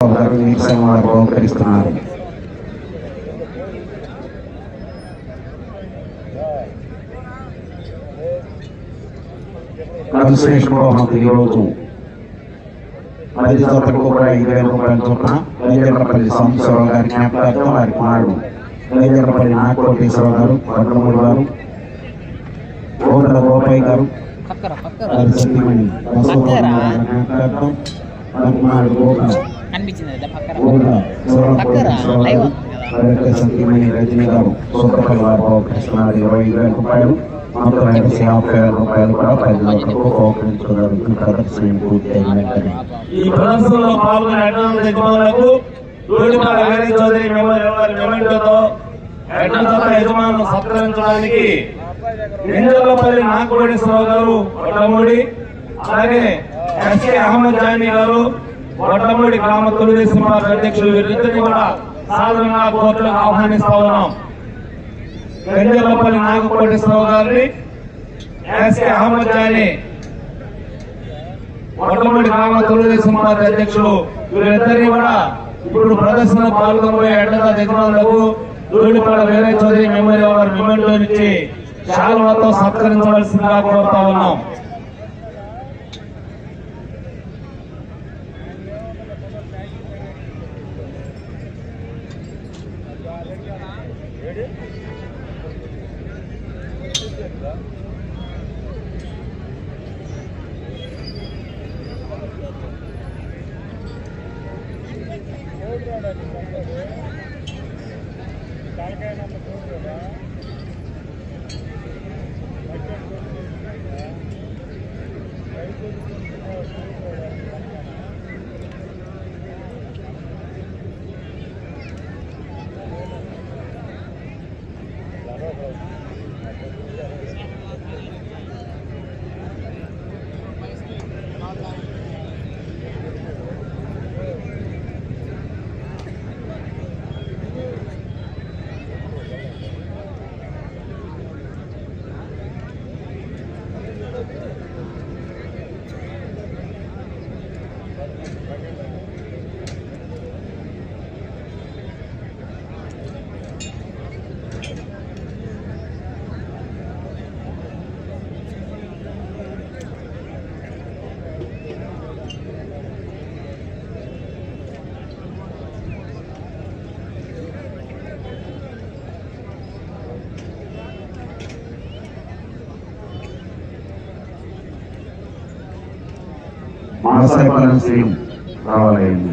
వారు బహుకరిస్తున్నారు కన్సలేషన్ బహుమతి ఈరోజు పది జతలకు కూడా వేల రూపాయల చొప్పున సాంబశివరావు గారి జ్ఞాపకార్థం వారి కుమారుడు గజేంద్రపల్లి నాగకోటేశ్వరరావు గారు వడ్లమూడి గారు ఓదర గోపాయ్ గారు పక్కరా పక్కరా వారి సతీమణి బసవరావు గారి జ్ఞాపకార్థం. వారి కుమారుడు గోపాల్ కనిపించింది కదా. లైవ్ రజనీ గారు ఇరవై ఐదు వేల రూపాయలు మొత్తం యాభై వేల రూపాయలు కూడా లక్షలకు బహుకరించగలుగుతుంది ప్రదర్శన పూర్తయిన వెంటనే. ఈ ప్రదర్శనలో పాల్గొనే అడ్డంకుల యజమానులకు దూడిపాల వీరయ్య చౌదరి మెమోరియల్ వారి మెమెంటోతో అడ్డంకుల యజమానులు సత్కరించడానికి ఎంజల్లపల్లి నాగకోటేశ్వరరావు గారు వడ్లమూడి అలాగే ఎస్కే అహ్మద్ జానీ గారు వడ్లమూడి గ్రామ తెలుగుదేశం పార్టీ అధ్యక్షులు వీరిద్దరిని కూడా సాధారణంగా కోర్టులకు ఆహ్వానిస్తా ఉన్నాం గంజలపల్లి నాగకోటేశ్వరరావు గారిని ఎస్కే అహ్మద్ జాని మొట్టమొదటి గ్రామ తెలుగుదేశం పార్టీ అధ్యక్షులు వీరిద్దరిని కూడా ఇప్పుడు ప్రదర్శన పాల్గొనబోయే అడ్డగా యజమానులకు దూడిపాడ వేరే చౌదరి మెమోరియల్ వారి మెమెంటో నుంచి శాలువాతో సత్కరించవలసిందిగా కోరుతా ఉన్నాం. మాసాయపాలెం శ్రీ రావాలండి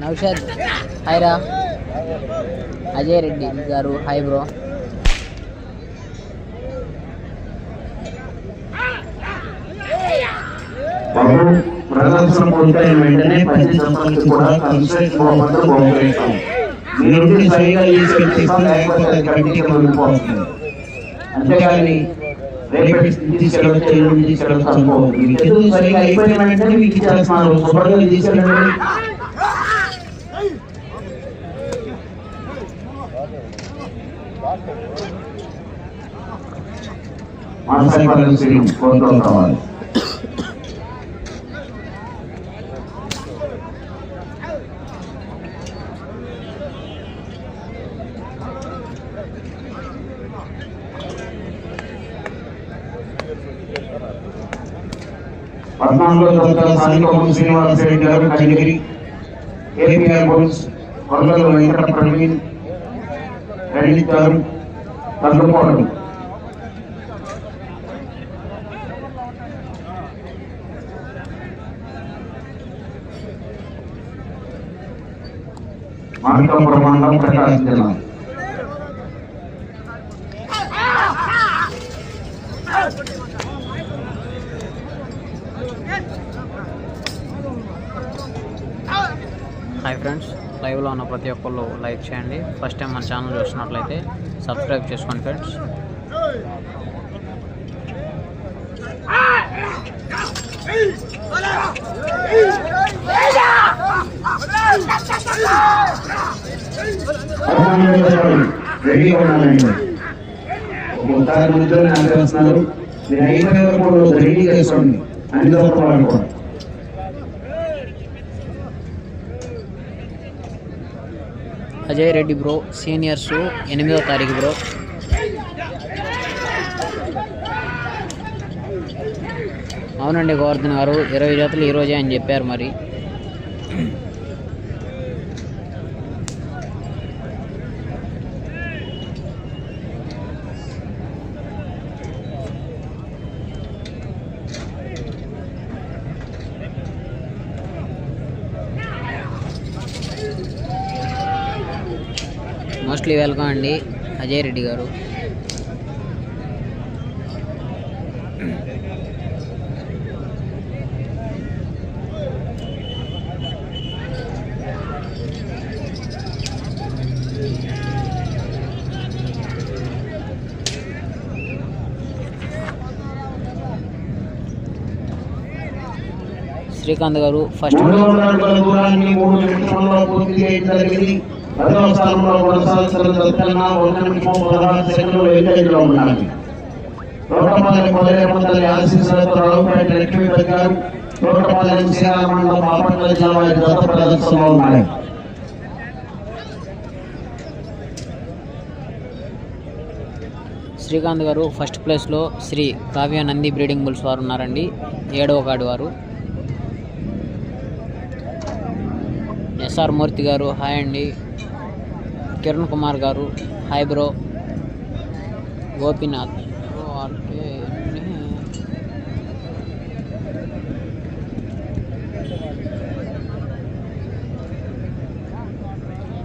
నౌషాద్. హాయ్ రా. Ajay Reddy garu hi bro. బాబు ప్రదర్శన పూర్తయిన వెంటనే కూడా కన్సల్ట్ బహుకరిస్తాం మీరు సరిగా తీసుకెళ్ళి లేకపోతే కమిటీకి వెళ్ళిపోతుంది అనుకోవద్దు సరిగా అయిపోయిన వెంటనే మీకు ఇచ్చేస్తున్నారు శుభ్రంగా తీసుకెళ్ళండి మానసిక శ్రీ కావాలి పద్నాలుగో తరగతి సానికొమ్మ శ్రీనివాస రెడ్డి గారు కనిగిరి ఏపీఆర్ బోల్స్ కొండలు వెంకట ప్రవీణ్ రణిత్ గారు తగ్గుకోవడం మార్కాపురం మండలం ప్రకాశం జిల్లా హాయ్ ఫ్రెండ్స్ లైవ్లో ఉన్న ప్రతి ఒక్కళ్ళు లైక్ చేయండి. ఫస్ట్ టైం మన ఛానల్ చూస్తున్నట్లయితే సబ్స్క్రైబ్ చేసుకోండి ఫ్రెండ్స్ రెడీగా ఒకసారి మీరు అయిపోయే రెడీ చేసుకోండి అన్ని వాళ్ళు కూడా అజయ్ రెడ్డి బ్రో సీనియర్స్ ఎనిమిదో తారీఖు బ్రో. అవునండి గోవర్ధన్ గారు ఇరవై జతలు ఈరోజే అని చెప్పారు మరి. హార్ట్లీ వెల్కమ్ అండి. అజయ్ రెడ్డి గారు. శ్రీకాంత్ గారు ఫస్ట్ స్థానంలో కొనసాగుతున్న సెకండ్లు ఉన్నాయి ఆశీస్సులతో రావుపేట లక్ష్మీ గారు శ్రీరామ మండలం బాపట్ల జిల్లా వారి గత ప్రదర్శనలో ఉన్నాయి శ్రీకాంత్ గారు ఫస్ట్ ప్లేస్లో శ్రీ కావ్య నంది బ్రీడింగ్ బుల్స్ వారు ఉన్నారండి. ఏడవ కార్డు వారు. ఎస్ఆర్ మూర్తి గారు హాయ్ అండి. కిరణ్ కుమార్ గారు hi bro Gopinath. Bro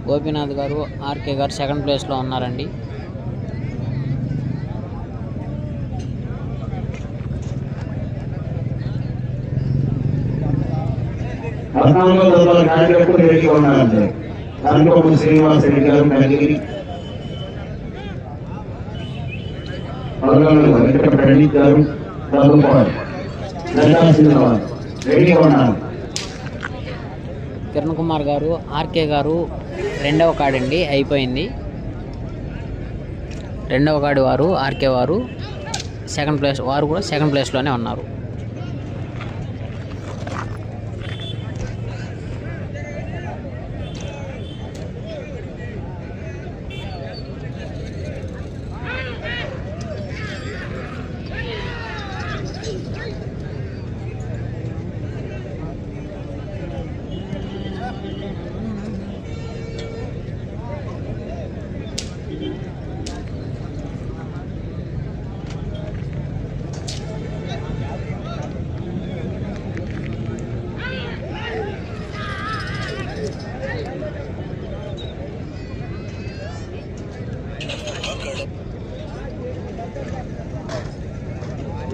Gopinath గారు ఆర్కే గారు సెకండ్ ప్లేస్లో ఉన్నారండి. పద్నాలుగో కార్యక్రమం ఉన్నారంటే శ్రీనివాస రెడ్డి గారు కలిగిరి. పదకొండు వెంకట రణిత్ గారు చదువుకోవాలి లలితాసింహ రెడీగా ఉన్నారు కిరణ్ కుమార్ గారు ఆర్కే గారు రెండవ కార్డు అండి అయిపోయింది. రెండవ కార్డు వారు ఆర్కే వారు సెకండ్ ప్లేస్ వారు కూడా సెకండ్ ప్లేస్లోనే ఉన్నారు.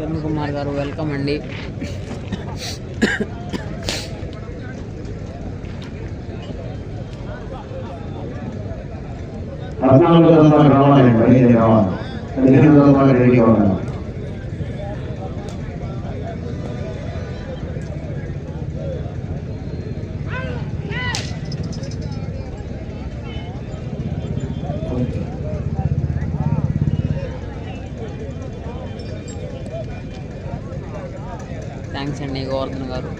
కిరణ్ కుమార్ గారు వెల్కమ్ అండి. పద్నాలుగో తరగతి రావాలి బయలుదేరి రావాలి. పదిహేను తరగతి రెడీగా ఉన్నారు థ్యాంక్స్ అండి గోవర్ధన్ గారు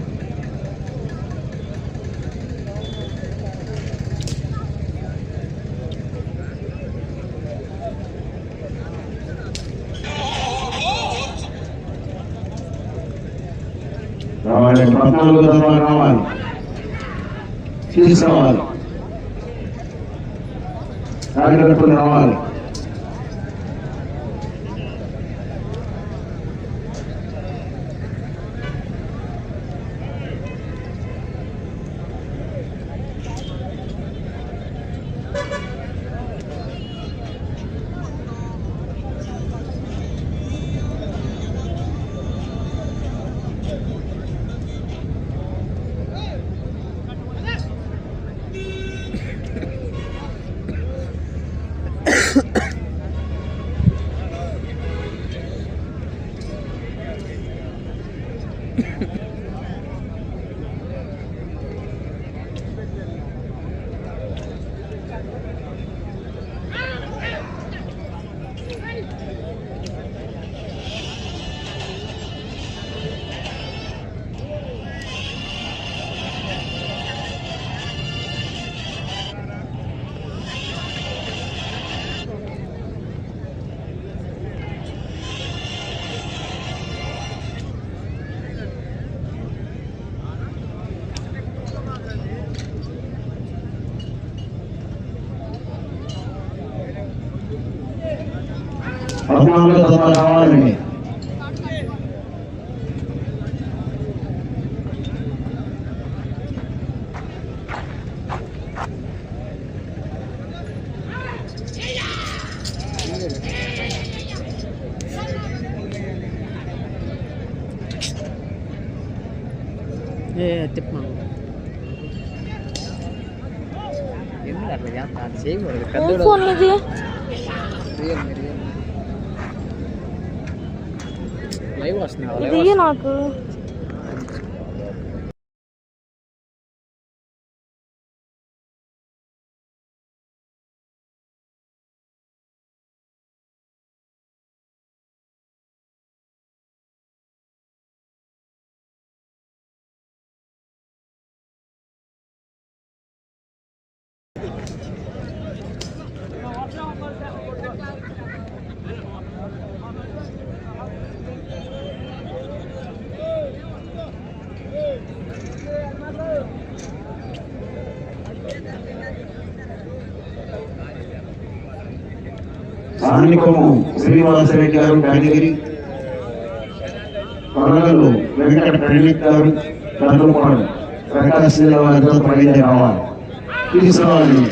రావాలి పద్నాలుగో తరగతి రావాలి తీసుకురావాలి రావాలి. పద్నాలుగు తప్ప రావాలండి ఏ స్థానికము శ్రీనివాసరెడ్డి గారు కనిగిరి కొనగల్లు వెంకట ప్రణీత్ గారు కర్నూపాడు ప్రకాశ్ జిల్లా వారితో రావాలి. తీసుకురావాలి.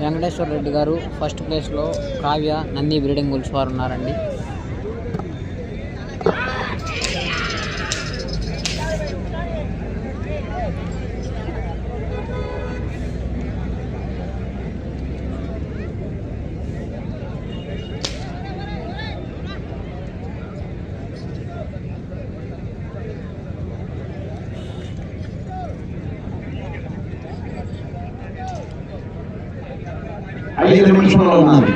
వెంకటేశ్వర రెడ్డి గారు ఫస్ట్ ప్లేస్లో కావ్య నంది బ్రీడింగ్ గుల్స్ వారు ఉన్నారండి. ఐదు నిమిషంలో ఉన్నది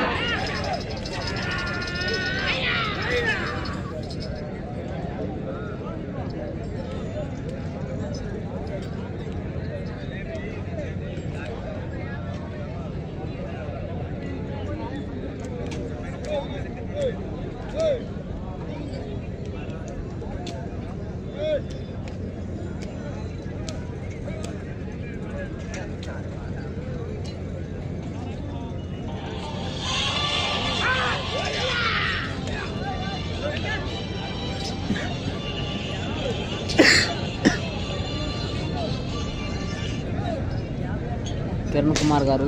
కుమార్ గారు.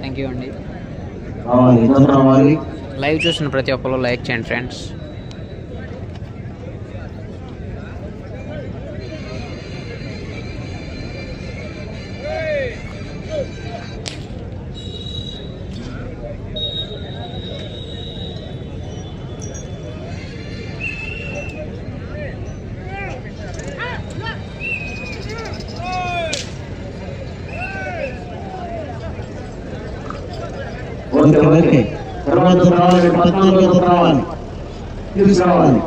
థ్యాంక్ యూ అండి. లైవ్ చూసిన ప్రతి ఒక్కరు లైక్ చేయండి ఫ్రెండ్స్ ఓకే తర్వాత రావాలి పద్నాలుగు రావాలి. తీసుకురావాలి.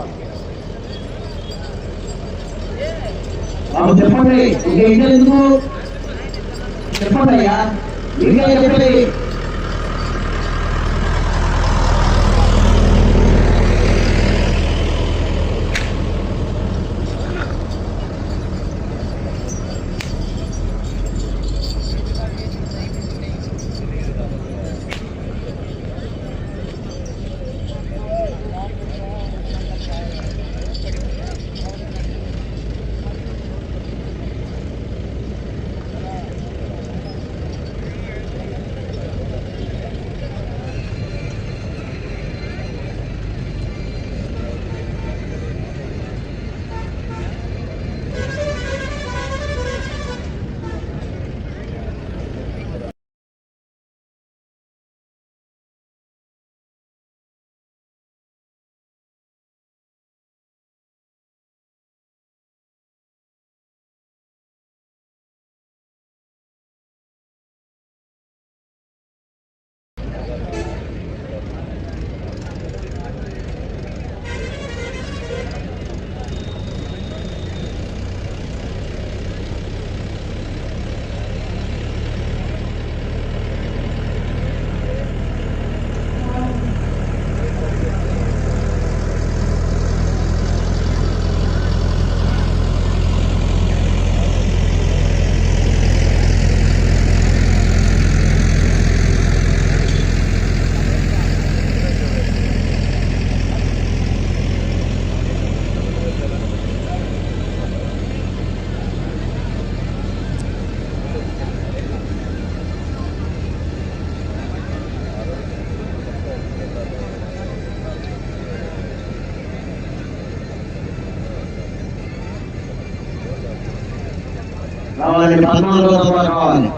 చెప్పండి ఇంకా ఎందుకు? చెప్పండి అయ్యా. ఇంకా చెప్పండి. పద్నాలుగో తప్ప